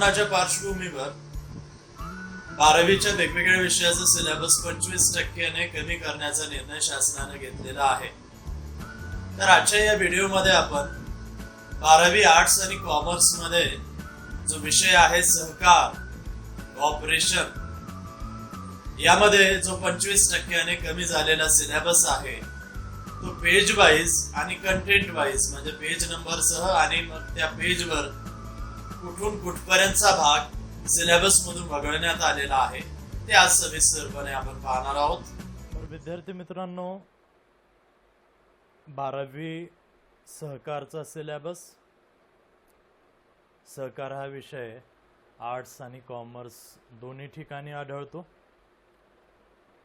कोरोनाच्या पार्श्वभूमीवर बारावीच्या वेगवेगळ्या विषयाचा सिलेबस पंचवीस टक्क्याने कमी करण्याचा निर्णय शासनाने घेतलेला आहे. तर आजच्या या व्हिडिओमध्ये आपण बारावी आर्ट्स आणि कॉमर्समध्ये जो विषय आहे सहकार ऑपरेशन यामध्ये जो पंचवीस टक्क्याने कमी झालेला सिलेबस आहे तो पेज वाईज आणि कंटेंट वाईज म्हणजे पेज नंबर सह आणि मग त्या पेजवर कुठून कुठपर्यंतचा भाग सिलेबस मधून वगळण्यात आलेला आहे ते आज सविस्तरपणे आपण पाहणार आहोत. तर विद्यार्थी मित्रांनो बारावी सहकारचा सिलेबस सहकार हा विषय आर्ट्स आणि कॉमर्स दोन्ही ठिकाणी आढळतो.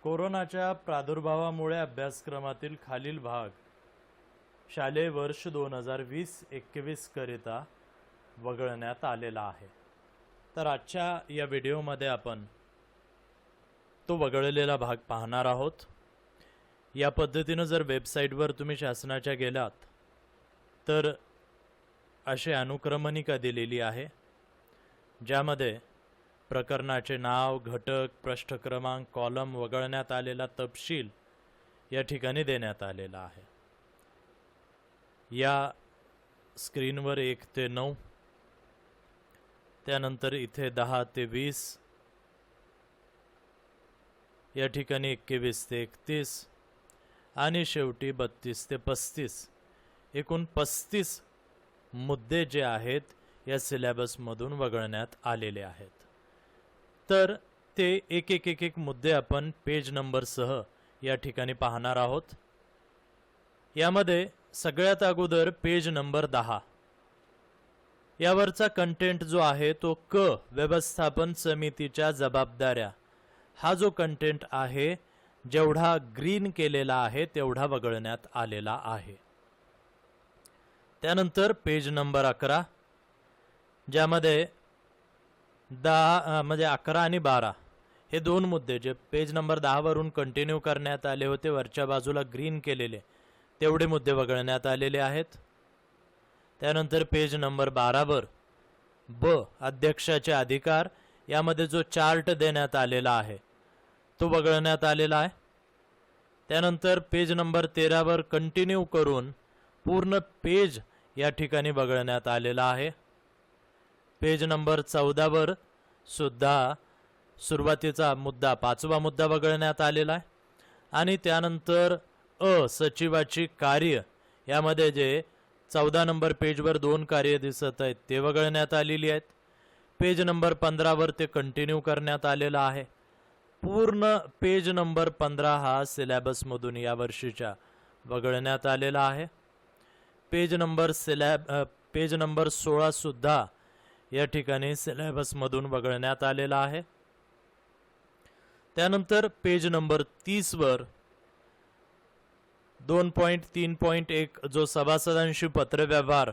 कोरोनाच्या प्रादुर्भावामुळे अभ्यासक्रमातील खालील भाग शालेय वर्ष दोन हजार वीस एकवीस करिता वगळण्यात आलेला आहे. तर आजच्या या व्हिडिओमध्ये आपण तो वगळलेला भाग पाहणार आहोत. या पद्धतीनं जर वेबसाईटवर तुम्ही शासनाच्या गेलात तर अशी अनुक्रमणिका दिलेली आहे ज्यामध्ये प्रकरणाचे नाव घटक पृष्ठ क्रमांक कॉलम वगळण्यात आलेला तपशील या ठिकाणी देण्यात आलेला आहे. या स्क्रीनवर एक ते नऊ त्यानंतर इथे दहा ते वीस. या ठिकाणी एकवीस ते एकतीस. आणि शेवटी बत्तीस ते पस्तीस. एकूण पस्तीस मुद्दे जे आहेत या सिलेबसमधून वगळण्यात आलेले आहेत. तर ते एक एक एक एक मुद्दे आपण पेज नंबरसह या ठिकाणी पाहणार आहोत. यामध्ये सगळ्यात अगोदर पेज नंबर दहा. यावरचा कंटेंट जो आहे तो क व्यवस्थापन समितीच्या जबाबदाऱ्या. हा जो कंटेंट आहे जेवढा ग्रीन केलेला आहे तेवढा वगळण्यात आलेला आहे. त्यानंतर पेज नंबर अकरा ज्यामध्ये दहा म्हणजे अकरा आणि बारा हे दोन मुद्दे जे पेज नंबर दहावरून कंटिन्यू करण्यात आले होते वरच्या बाजूला ग्रीन केलेले तेवढे मुद्दे वगळण्यात आलेले आहेत. त्यानंतर पेज नंबर बारावर ब अध्यक्षाचे अधिकार यामध्ये जो चार्ट देण्यात आलेला आहे तो वगळण्यात आलेला आहे. त्यानंतर पेज नंबर तेरावर कंटिन्यू करून पूर्ण पेज या ठिकाणी वगळण्यात आलेला आहे. पेज नंबर चौदावर सुद्धा सुरुवातीचा मुद्दा पाचवा मुद्दा वगळण्यात आलेला आहे. आणि त्यानंतर अ सचिवाची कार्य यामध्ये जे चौदा नंबर पेजवर दोन कार्य दिसत आहेत ते वगळण्यात आलेली आहेत. पेज नंबर पंधरावर ते कंटिन्यू करण्यात आलेलं आहे. पूर्ण पेज नंबर पंधरा हा सिलॅबसमधून या वर्षीच्या वगळण्यात आलेला आहे. पेज नंबर सिलॅब पेज नंबर सोळासुद्धा या ठिकाणी सिलॅबसमधून वगळण्यात आलेला आहे. त्यानंतर पेज नंबर तीसवर दोन पॉईंट तीन पॉईंट एक जो सभासदांशी पत्रव्यवहार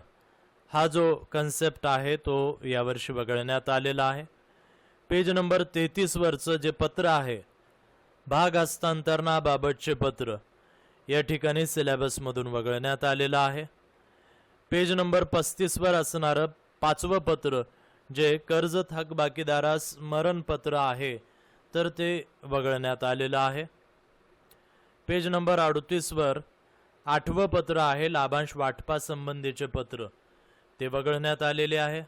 हा जो कन्सेप्ट आहे तो यावर्षी वगळण्यात आलेला आहे. पेज नंबर तेहतीसवरचं जे पत्र आहे भाग हस्तांतरणाबाबतचे पत्र या ठिकाणी सिलेबसमधून वगळण्यात आलेलं आहे. पेज नंबर पस्तीसवर असणारं पाचवं पत्र जे कर्ज थकबाकीदारास स्मरणपत्र आहे तर ते वगळण्यात आलेलं आहे. पेज नंबर अडतीसवर आठवं पत्र आहे लाभांश वाटपा संबंधीचे पत्र. ते वगळण्यात आलेले आहे.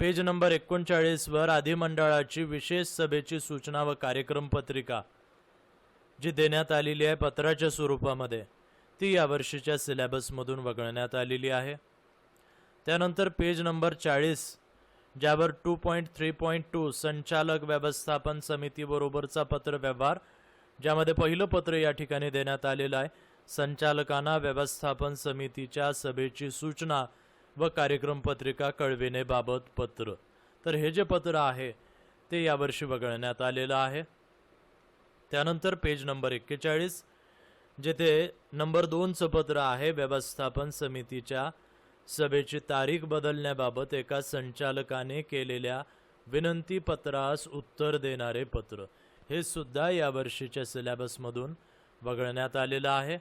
पेज नंबर एकोणचाळीसवर अधिमंडळाची विशेष सभेची सूचना व कार्यक्रम पत्रिका जी देण्यात आलेली आहे पत्राच्या स्वरूपामध्ये ती यावर्षीच्या सिलेबसमधून वगळण्यात आलेली आहे. त्यानंतर पेज नंबर चाळीस ज्यावर two point three point two संचालक व्यवस्थापन समितीबरोबरचा पत्रव्यवहार ज्यामध्ये पहिलं पत्र या ठिकाणी देण्यात आलेलं आहे. संचालकांना व्यवस्थापन समितीच्या सभेची सूचना व कार्यक्रम पत्रिका कळविणेबाबत पत्र. तर हे जे पत्र आहे ते यावर्षी वगळण्यात आलेलं आहे. त्यानंतर पेज नंबर एक्केचाळीस जेथे नंबर दोनचं पत्र आहे व्यवस्थापन समितीच्या सभेची तारीख बदलण्याबाबत एका संचालकाने केलेल्या विनंती पत्रास उत्तर देणारे पत्र. हे सुद्धा या वर्षीच्या सिलेबसमधून वगळण्यात आलेलं आहे.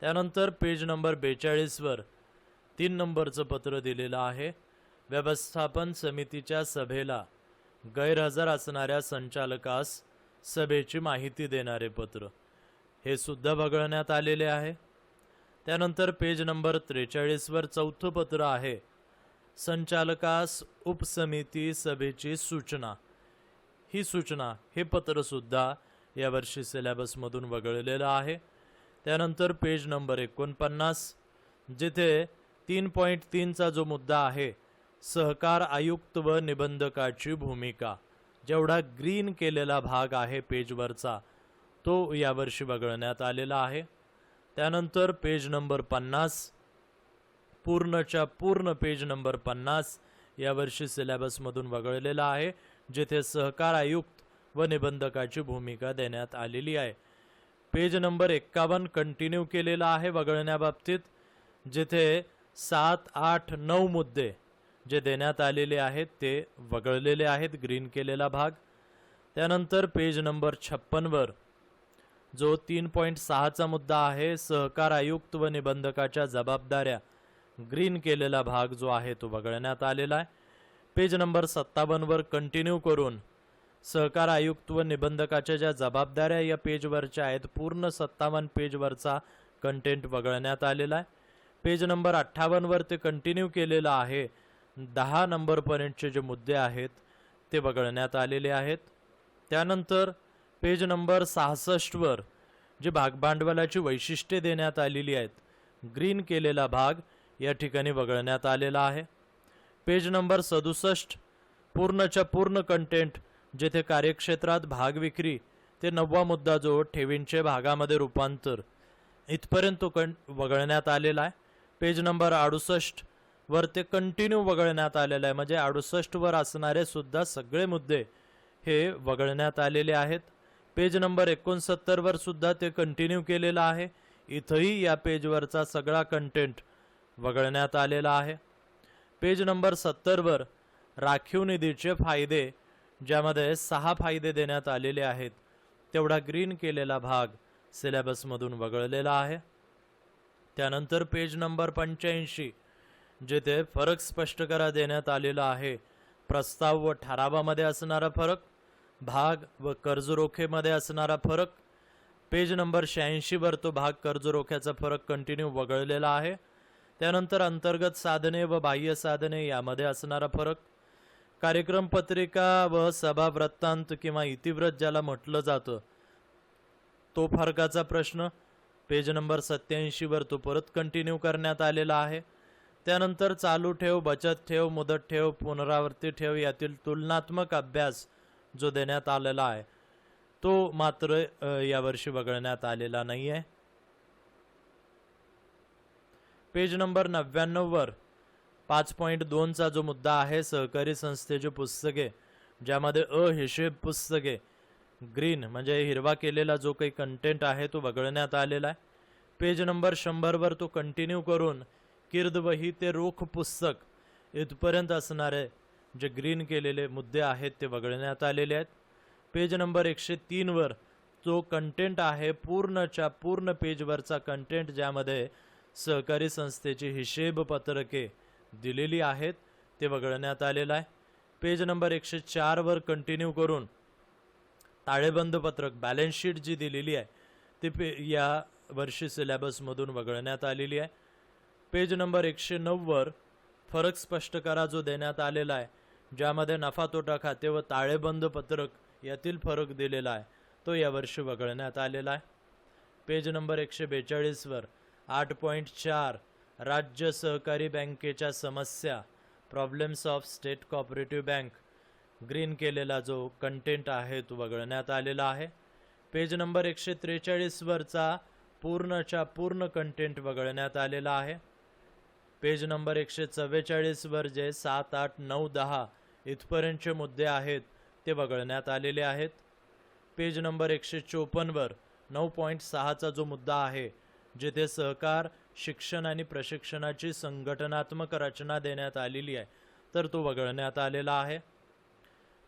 त्यानंतर पेज नंबर बेचाळीसवर तीन नंबरचं पत्र दिलेलं आहे. व्यवस्थापन समितीच्या सभेला गैरहजर असणाऱ्या संचालकास सभेची माहिती देणारे पत्र हे सुद्धा वगळण्यात आलेले आहे. त्यानंतर पेज नंबर त्रेचाळीसवर चौथं पत्र आहे. संचालकास उपसमिती सभेची सूचना ही सूचना हे पत्रसुद्धा यावर्षी सिलेबसमधून वगळलेलं आहे. त्यानंतर पेज नंबर एकोणपन्नास जिथे तीन पॉईंट तीनचा जो मुद्दा आहे सहकार आयुक्त व निबंधकाची भूमिका. जेवढा ग्रीन केलेला भाग आहे पेजवरचा तो यावर्षी वगळण्यात आलेला आहे. त्यानंतर पेज नंबर पन्नास पूर्णच्या पूर्ण पेज नंबर पन्नास यावर्षी सिलेबसमधून वगळलेला आहे. जेथे सहकार आयुक्त व निबंधकाची भूमिका देण्यात आलेली आहे. पेज नंबर एक्कावन्न कंटिन्यू केलेला आहे वगळण्याबाबतीत जिथे सात आठ नऊ मुद्दे जे देण्यात आलेले आहेत ते वगळलेले आहेत ग्रीन केलेला भाग. त्यानंतर पेज नंबर छप्पनवर जो तीन पॉईंट सहाचा मुद्दा आहे सहकार आयुक्त व निबंधकाच्या जबाबदाऱ्या ग्रीन केलेला भाग जो आहे तो वगळण्यात आलेला आहे. पेज नंबर सत्तावन्नवर कंटिन्यू करून सहकार आयुक्त व निबंधकाच्या ज्या जबाबदाऱ्या या पेजवरच्या आहेत पूर्ण सत्तावन्न पेजवरचा कंटेंट वगळण्यात आलेला आहे. पेज नंबर अठ्ठावन्नवर ते कंटिन्यू केलेलं आहे. दहा नंबरपर्यंतचे जे मुद्दे आहेत ते वगळण्यात आलेले आहेत. त्यानंतर पेज नंबर सहासष्टवर जे भागभांडवलाची वैशिष्ट्ये देण्यात आलेली आहेत ग्रीन केलेला भाग या ठिकाणी वगळण्यात आलेला आहे. पेज नंबर सदुसष्ट पूर्णच्या पूर्ण कंटेंट जेथे कार्यक्षेत्रात भाग विक्री ते नववा मुद्दा जो ठेवींचे भागामध्ये रूपांतर. इथपर्यंत तो कं वगळण्यात आलेला आहे. पेज नंबर अडुसष्ट वर ते कंटिन्यू वगळण्यात आलेलं आहे. म्हणजे अडुसष्टवर असणारे सुद्धा सगळे मुद्दे हे वगळण्यात आलेले आहेत. पेज नंबर एकोणसत्तरवर सुद्धा ते कंटिन्यू केलेलं आहे. इथंही या पेजवरचा सगळा कंटेंट वगळण्यात आलेला आहे. पेज नंबर सत्तरवर राखीव निधीचे फायदे ज्यामध्ये सहा फायदे देण्यात आलेले आहेत तेवढा ग्रीन केलेला भाग सिलेबसमधून वगळलेला आहे. त्यानंतर पेज नंबर पंच्याऐंशी जेथे फरक स्पष्ट करा देण्यात आलेला आहे प्रस्ताव व ठरावामध्ये असणारा फरक भाग व कर्जरोखेमध्ये असणारा फरक. पेज नंबर शहाऐंशीवर तो भाग कर्जरोख्याचा फरक कंटिन्यू वगळलेला आहे. त्यानंतर अंतर्गत साधने व बाह्य साधने यामध्ये असणारा फरक कार्यक्रम पत्रिका व सभा वृत्तांत किंवा इतिव्रत ज्याला म्हटलं जातं तो फरकाचा प्रश्न. पेज नंबर सत्याऐंशीवर तो परत कंटिन्यू करण्यात आलेला आहे. त्यानंतर चालू ठेव बचत ठेव मुदत ठेव पुनरावृत्ती ठेव यातील तुलनात्मक अभ्यास जो देण्यात आलेला आहे तो मात्र यावर्षी वगळण्यात आलेला नाही आहे पेज नंबर नव्याण्णववर पाच पॉईंट दोनचा जो मुद्दा आहे सहकारी संस्थेची पुस्तके ज्यामध्ये अ हिशेब पुस्तके ग्रीन म्हणजे हिरवा केलेला जो काही कंटेंट आहे तो वगळण्यात आलेला आहे. पेज नंबर शंभरवर तो कंटिन्यू करून किर्दवही ते रोख पुस्तक इथपर्यंत असणारे जे ग्रीन केलेले मुद्दे आहेत ते वगळण्यात आलेले आहेत. पेज नंबर एकशे तीनवर जो कंटेंट आहे पूर्णच्या पूर्ण पेजवरचा कंटेंट ज्यामध्ये सहकारी संस्थेची हिशेब पत्रके दिलेली आहेत ते वगळण्यात आलेलं आहे. पेज नंबर एकशे चारवर कंटिन्यू करून ताळेबंद पत्रक बॅलन्स शीट जी दिलेली आहे ती पे या वर्षी सिलेबसमधून वगळण्यात आलेली आहे. पेज नंबर एकशे नऊवर फरक स्पष्ट करा जो देण्यात आलेला आहे ज्यामध्ये नफा तोटा खाते व ताळेबंद पत्रक यातील फरक दिलेला आहे तो यावर्षी वगळण्यात आलेला आहे. पेज नंबर एकशे बेचाळीसवर आठ पॉईंट चार. राज्य सहकारी बँकेच्या समस्या. Problems of state cooperative bank green केलेला जो कंटेंट आहे तो वगळण्यात आलेला आहे. पेज नंबर एकशे त्रेचाळीसवरचा पूर्णच्या पूर्ण कंटेंट वगळण्यात आलेला आहे. पेज नंबर एकशे चव्वेचाळीसवर जे सात आठ नऊ दहा इथपर्यंतचे मुद्दे आहेत ते वगळण्यात आलेले आहेत. पेज नंबर एकशे चोपन्नवर नऊ पॉईंट सहाचा जो मुद्दा आहे जिथे सहकार शिक्षण आणि प्रशिक्षणाची संघटनात्मक रचना देण्यात आलेली आहे. तर तो वगळण्यात आलेला आहे.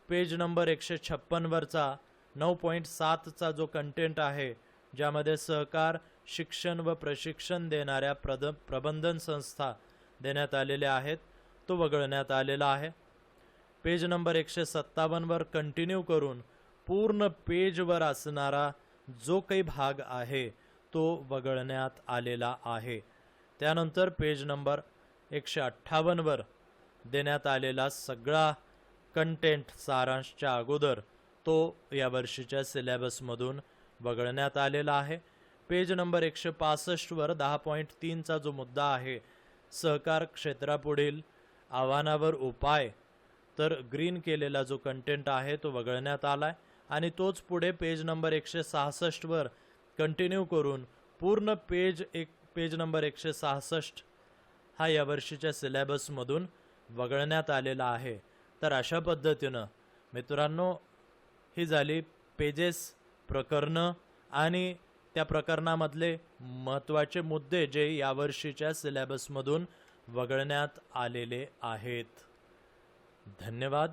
पेज नंबर एकशे छप्पनवरचा नऊ पॉईंट सातचा जो कंटेंट आहे ज्यामध्ये सहकार शिक्षण व प्रशिक्षण देणाऱ्या प्रद प्रबंधन संस्था देण्यात आलेल्या आहेत तो वगळण्यात आलेला आहे. पेज नंबर एकशे सत्तावन्नवर कंटिन्यू करून पूर्ण पेजवर असणारा जो काही भाग आहे तो वगळण्यात आलेला आहे. त्यानंतर पेज नंबर एकशे अठ्ठावन्नवर देण्यात आलेला सगळा कंटेंट सारांशच्या अगोदर तो या वर्षीच्या सिलेबसमधून वगळण्यात आलेला आहे. पेज नंबर एकशे पासष्टवर दहा पॉईंट तीनचा जो मुद्दा आहे सहकार क्षेत्रापुढील आव्हानावर उपाय तर ग्रीन केलेला जो कंटेंट आहे तो वगळण्यात आला आहे आणि तोच पुढे पेज नंबर एकशे सहासष्टवर कंटिन्यू करून पूर्ण पेज एक पेज नंबर एकशे सहासष्ट हा यावर्षीच्या सिलेबसमधून वगळण्यात आलेला आहे. तर अशा पद्धतीनं मित्रांनो ही झाली पेजेस प्रकरणं आणि त्या प्रकरणामधले महत्त्वाचे मुद्दे जे यावर्षीच्या सिलेबसमधून वगळण्यात आलेले आहेत. धन्यवाद.